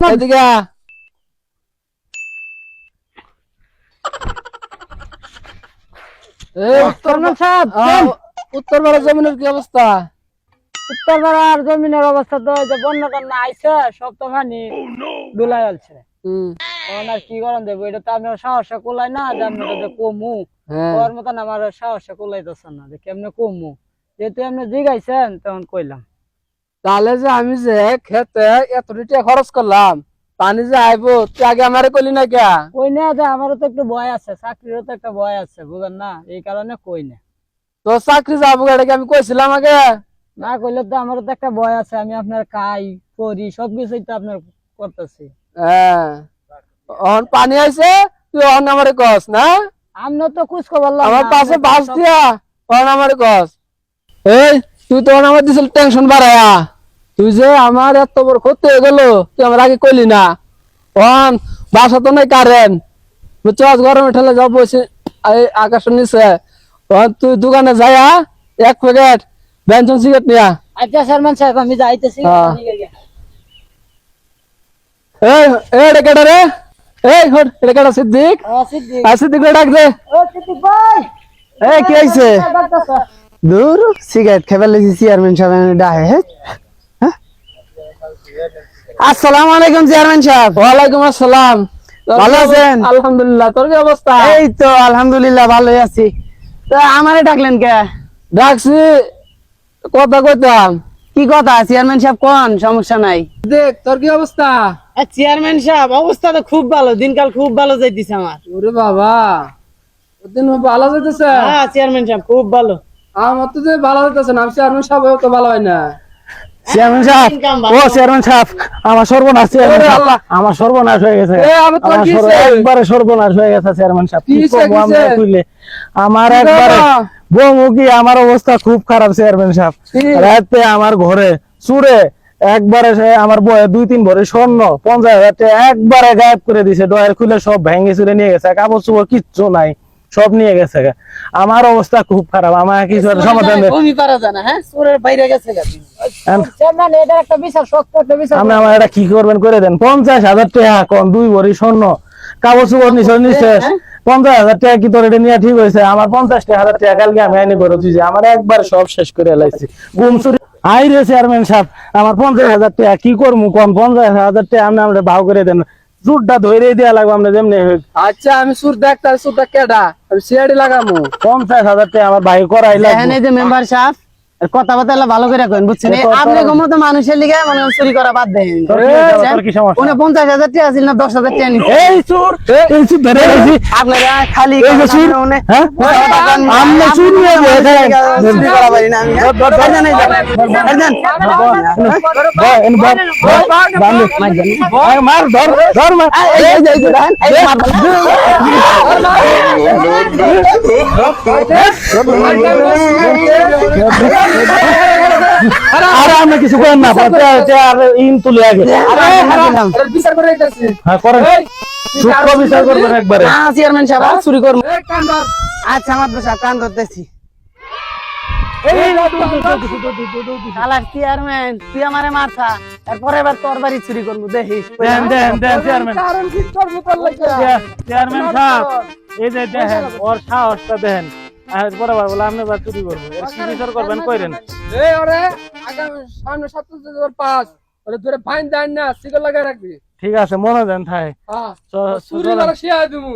এদিকে আ। এই উত্তর চেয়ারম্যান সাহেব উত্তর ভারত জমিনের কি অবস্থা? উত্তরপাড়ার জমিনের অবস্থা তো যে বন্যা টন্যা আইছে সব তো পানি দুলাই আলছে। হুম, তখন আর কি করেন দেবো? এটা তো আমি সাহসে কোলাই না যে আমি যে কমু। হ্যাঁ। ওর মতন আমার সাহসে কোলাইতেছে না যে কেমনে কমু? যেহেতু এমনি জিগাইছেন তখন কইলাম। তাহলে যে আমি যে খেতে এত টাকা খরচ করলাম পানি যে আইবো তুই আগে আমারে কলি না কে? কই না যে আমারও তো একটু ভয় আছে চাকরিরও তো একটা ভয় আছে বুঝেন না? এই কারণে কই না। তো চাকরি যাব এটাকে আমি কইছিলাম আগে? না কইলে তো আমারও তো একটা ভয় আছে আমি আপনার খাই করি সবকিছুই তো আপনার করতেছি। হ্যাঁ। পানি আইছে তুই অন আমারে কস না? আমনে তো কুছ খবর আমার পাশে বাস দিয়া অন আমারে কস। এই তুই তো অন আমার দিছিল টেনশন বাড়ায়া। তুই যে আমার এত বড় ক্ষতি হয়ে গেল তুই আমার আগে কইলি না। অন বাসা তো নাই কারেন্ট বুঝছস গরমে ঠেলে যাও বসে আকাশের নিচে। তুই দোকানে যায়া এক প্যাকেট ব্যঞ্জন সিগারেট নিয়া। আচ্ছা চেয়ারম্যান সাহেব আমি যাইতেছি। হ্যাঁ। এই এই এটা কেডা রে? এই হট এটা কেডা সিদ্দিক? ও সিদ্দিক। আর সিদ্দিক ডাক দে। ও সিদ্দিক ভাই। এই কি হইছে? ডাক্তার দূর সিগারেট খেবার লেছি চেয়ারম্যান সাহেব ডাহে হ্যাঁ আসসালামু আলাইকুম চেয়ারম্যান সাহেব। ওয়ালাইকুম আসসালাম। ভালো কি আছেন? আলহামদুলিল্লাহ তোর কি অবস্থা? এই তো আলহামদুলিল্লাহ ভালোই আছি। তা আমারে ডাকলেন কে? ডাকছি কথা কইতাম। কি কথা? চেয়ারম্যান সাহেব কোন? সমস্যা নাই। দেখ তোর কি অবস্থা? চেয়ারম্যান সাহেব অবস্থা তো খুব ভালো দিনকাল খুব ভালো যাইতেছে আমার। ওরে বাবা দিন ভালো যাইতেছে? হ্যাঁ চেয়ারম্যান সাহেব খুব ভালো। আমার তো যে ভালো যাইতেছে না চেয়ারম্যান সাহেব তো ভালো হয় না। চেয়ারম্যান সাহেব ও চেয়ারম্যান সাহেব আমার সর্বনাশ চেয়ারম্যান আল্লাহ। আমার সর্বনাশ হয়ে গেছে। এ, আমি তোর আমার কি সর্ব- হইছে? একবারে সর্বনাশ হয়ে গেছে চেয়ারম্যান সাহেব। কি করব আমরা কইলে আমার একবারে করবা? আমার অবস্থা খুব খারাপ চেয়ারম্যান সাহেব। রাতে আমার ঘরে চুরে একবারে আমার বয়ে দুই তিন ভরে স্বর্ণ পঞ্চাশ হাজার একবারে গায়েব করে দিছে। ডয়ের খুলে সব ভেঙে চুরে নিয়ে গেছে। কাপড় চোপড় কিচ্ছু নাই। সব নিয়ে গেছে আমার অবস্থা খুব খারাপ আমার কিছু সমাধান হ্যাঁ? আমার এটা কি করবেন করে দেন। পঞ্চাশ হাজার টাকা কোন দুই ভরি স্বর্ণ কাগজ পঞ্চাশ হাজার টাকা কি তোর এটা নিয়ে ঠিক হয়েছে? আমার পঞ্চাশ হাজার টাকা কালকে আমি আইনি করে দিয়েছি আমার একবার সব শেষ করে এলাইছি গুম চুরি আই রে চেয়ারম্যান সাহেব আমার পঞ্চাশ হাজার টাকা কি করব কোন? পঞ্চাশ হাজার টাকা আপনি আমরা ভাও করে দেন। জুটটা ধরে দেওয়া লাগবে আমরা যেমনি হোক। আচ্ছা আমি সুর দেখতে সুরটা কেডা? আমি সিআইডি লাগামো। পঞ্চাশ হাজার টাকা আমার ভাই করাই লাগবে। এখানে যে মেম্বার সাহেব কথা বার্তা ভালো করে কইন বুঝছেন এ তো- মতো মানুষের লিগে মনে হয় চুরি করা বাদ দেন? উনি পঞ্চাশ হাজার টাকা ছিল না দশ হাজার টাকা নিচ্ছে এই চোর এই চোর ধরে আইছি। আপনারা খালি এই যে চুর, হ্যাঁ? আমরা চুর চুরি করা পারি না আমি হ্যাঁ? মার ধর ধর মার এই, যে, এই যে, আরে আমরা কিছু করেন না তে- তে আর ইন তুলে আগে। বিচার করে হ্যাঁ করেন। সূক্ষ্ম বিচার করবেন একবারে। না, চেয়ারম্যান সাহেব, আর চুরি করব। আচ্ছা, আমার সাহেব, কান ধরতেছি। চেয়ারম্যান, তুই আমারে মারছা। এরপরে এবার তোর বাড়ি চুরি করব, দেখিস। চেয়ারম্যান। সাহেব। এই যে দেখেন ওর সাহসটা দেখেন। আর পরে বলে আপনি চুরি করব এর কি বিচার করবেন কইরেন? এই ওরে আগামী সামনে সপ্তাহ পাঁচ ওরে ধরে ফাইন দেন না সিগল লাগাই রাখবি। ঠিক আছে মনে দেন থাই। চ- চুরি চলেন। শিয়া দিমু।